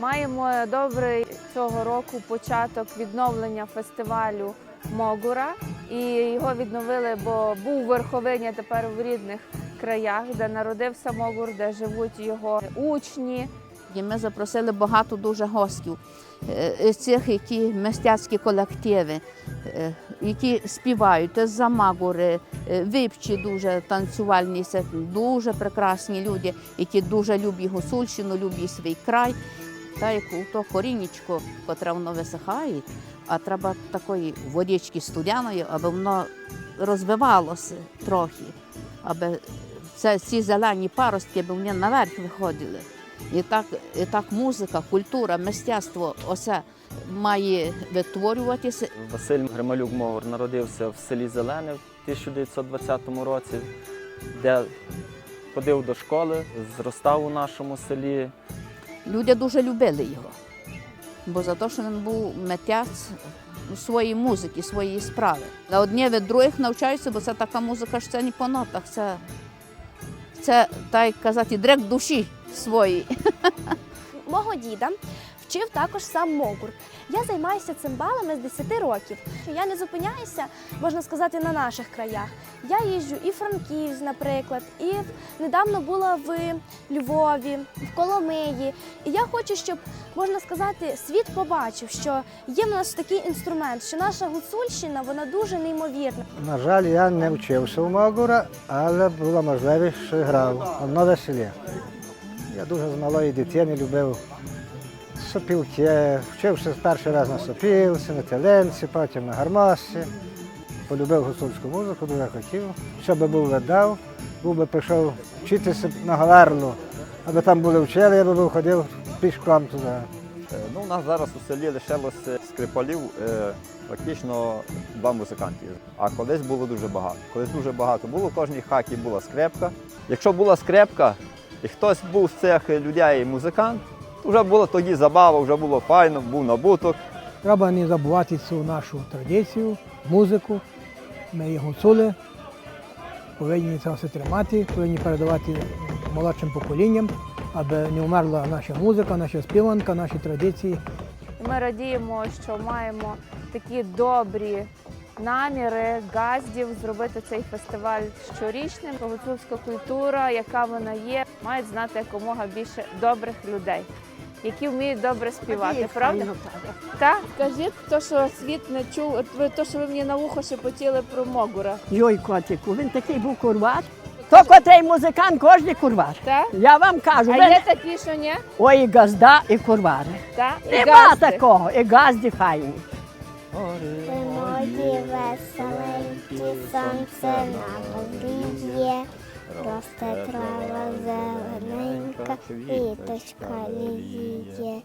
Маємо добрий цього року початок відновлення фестивалю Могура. І його відновили, бо був в Верховині тепер в рідних краях, де народився Могур, де живуть його учні. І ми запросили багато дуже гостів, е, цих, які мистецькі колективи, е, які співають з Замагури, е, випчі дуже танцювальні, це дуже прекрасні люди, які дуже люблять Гусульщину, люблять свій край. Та як у то корінечко, котре воно висихає, а треба такої водички студяної, аби воно розвивалося трохи, аби це, ці зелені паростки, аби вони наверх виходили. І так, і так музика, культура, мистецтво усе має витворюватися. Василь Грималюк Мовр народився в селі Зелене в 1920 році, де ходив до школи, зростав у нашому селі. Люди дуже любили його, бо за те, що він був митець своєї музики, своєї справи. На одні від других навчаються, бо це така музика, що це не по нотах, це, це так казати, дрек душі своєї. Мого діда вчив також сам Могур. Я займаюся цимбалами з 10 років. Я не зупиняюся, можна сказати, на наших краях. Я їжджу і в Франківськ, наприклад, і недавно була в Львові, в Коломиї. І я хочу, щоб можна сказати, світ побачив, що є в нас такий інструмент, що наша гуцульщина вона дуже неймовірна. На жаль, я не вчився у Магура, але була можливість, що грав на нове селі. Я дуже з малої дитини любив сопілки, вчився перший раз на сопілці, на теленці, потім на гармошці. Полюбив гуцульську музику, дуже хотів. Що би був видав, був би пішов вчитися на Галерлу, аби там були вчили, я би був ходив пішком туди. Е, Ну, у нас зараз у селі лишилося скрипалів е, фактично два музиканти. А колись було дуже багато. Колись дуже багато було, в кожній хаті була скрепка. Якщо була скрепка, і хтось був з цих людей музикант, вже було тоді забава, вже було файно, був набуток. Треба не забувати цю нашу традицію, музику. Ми її гуцули, повинні це все тримати, повинні передавати молодшим поколінням, аби не вмерла наша музика, наша співанка, наші традиції. Ми радіємо, що маємо такі добрі наміри газдів зробити цей фестиваль щорічним. Гуцульська культура, яка вона є, мають знати якомога більше добрих людей, які вміють добре співати. Правда? Так, кажіть, то, що світ не чув, ви то, що ви мені на вухо шепотіли про Могура. Йой, котику, він такий був курвар. То котрий музикант, кожен курвар. Так? Я вам кажу, А ви... є такі, що ні? ой, і газда, і курвари. Так? І Нема газди. такого, і газді файні. Ви мої веселенькі, сонце на є, росте трава зелененька, квіточка ліє.